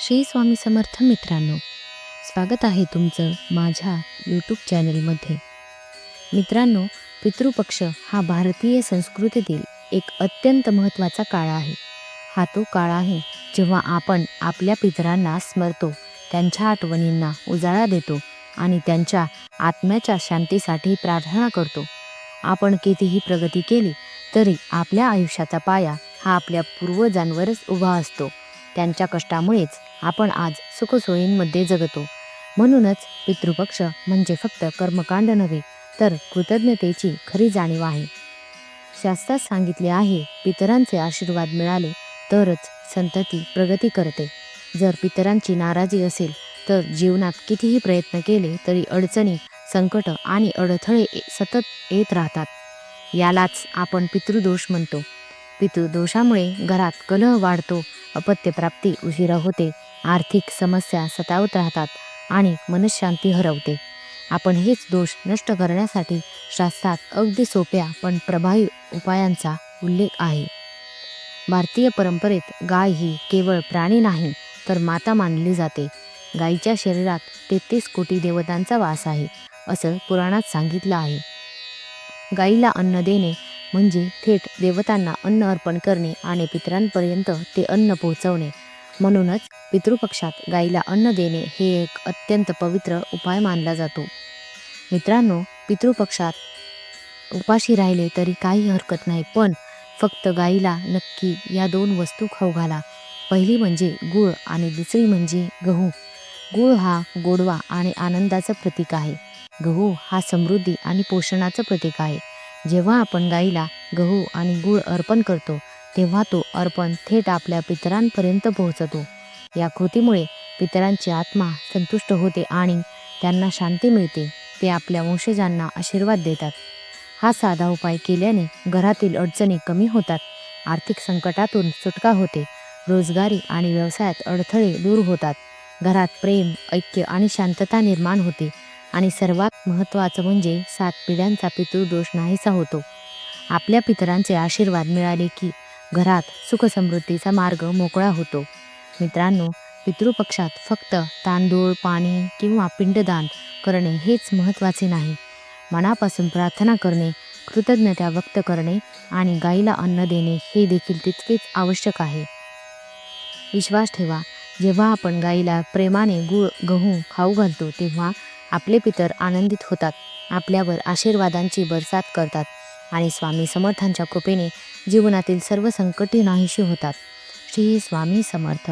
श्री स्वामी समर्थ मित्रांनो स्वागत आहे तुमचं माझ्या यूट्यूब चॅनलमध्ये मित्रांनो पितृपक्ष हा भारतीय संस्कृतीतील एक अत्यंत महत्त्वाचा काळ आहे. हा तो काळ आहे जेव्हा आपण आपल्या पितरांना स्मरतो त्यांच्या आठवणींना उजाळा देतो आणि त्यांच्या आत्म्याच्या शांतीसाठी प्रार्थना करतो. आपण कितीही प्रगती केली तरी आपल्या आयुष्याचा पाया हा आपल्या पूर्वजांवरच उभा असतो. त्यांच्या कष्टामुळेच आपण आज सुखसोयींमध्ये जगतो. म्हणूनच पितृपक्ष म्हणजे फक्त कर्मकांड नव्हे तर कृतज्ञतेची खरी जाणीव आहे. शास्त्रात सांगितले आहे पितरांचे आशीर्वाद मिळाले तरच संतती प्रगती करते. जर पितरांची नाराजी असेल तर जीवनात कितीही प्रयत्न केले तरी अडचणी संकट आणि अडथळे सतत येत राहतात. यालाच आपण पितृदोष म्हणतो. पितृदोषामुळे घरात कलह वाढतो अपत्यप्राप्ती उशिरा होते आर्थिक समस्या सतावत राहतात आणि मनशांती हरवते. आपण हेच दोष नष्ट करण्यासाठी शास्त्रात अगदी सोप्या पण प्रभावी उपायांचा उल्लेख आहे. भारतीय परंपरेत गाय ही केवळ प्राणी नाही तर माता मानली जाते. गायीच्या शरीरात तेहतीस कोटी देवतांचा वास आहे असं पुराणात सांगितलं आहे. गाईला अन्न देणे म्हणजे थेट देवतांना अन्न अर्पण करणे आणि पितरांपर्यंत ते अन्न पोहोचवणे. म्हणूनच पितृपक्षात गाईला अन्न देणे हे एक अत्यंत पवित्र उपाय मानला जातो. मित्रांनो पितृपक्षात उपाशी राहिले तरी काही हरकत नाही पण फक्त गाईला नक्की या दोन वस्तू खाऊ घाला. पहिली म्हणजे गूळ आणि दुसरी म्हणजे गहू. गूळ हा गोडवा आणि आनंदाचं प्रतीक आहे. गहू हा समृद्धी आणि पोषणाचं प्रतीक आहे. जेव्हा आपण गाईला गहू आणि गूळ अर्पण करतो तेव्हा तो अर्पण थेट आपल्या पितरांपर्यंत पोहोचतो. या कृतीमुळे पितरांची आत्मा संतुष्ट होते आणि त्यांना शांती मिळते. ते आपल्या वंशजांना आशीर्वाद देतात. हा साधा उपाय केल्याने घरातील अडचणी कमी होतात आर्थिक संकटातून सुटका होते रोजगारी आणि व्यवसायात अडथळे दूर होतात घरात प्रेम ऐक्य आणि शांतता निर्माण होते. आणि सर्वात महत्त्वाचं म्हणजे सात पिढ्यांचा पितृदोष नाहीसा होतो. आपल्या पितरांचे आशीर्वाद मिळाले की घरात सुखसमृद्धीचा मार्ग मोकळा होतो. मित्रांनो पितृपक्षात फक्त तांदूळ पाणी किंवा पिंडदान करणे हेच महत्त्वाचे नाही. मनापासून प्रार्थना करणे कृतज्ञता व्यक्त करणे आणि गाईला अन्न देणे हे देखील तितकेच आवश्यक आहे. विश्वास ठेवा जेव्हा आपण गाईला प्रेमाने गुळ गहू खाऊ घालतो तेव्हा आपले पितर आनंदित होतात आपल्यावर आशीर्वादांची बरसात करतात आणि स्वामी समर्थांच्या कृपेने जीवनातील सर्व संकटे नाहीशी होतात. श्री स्वामी समर्थ.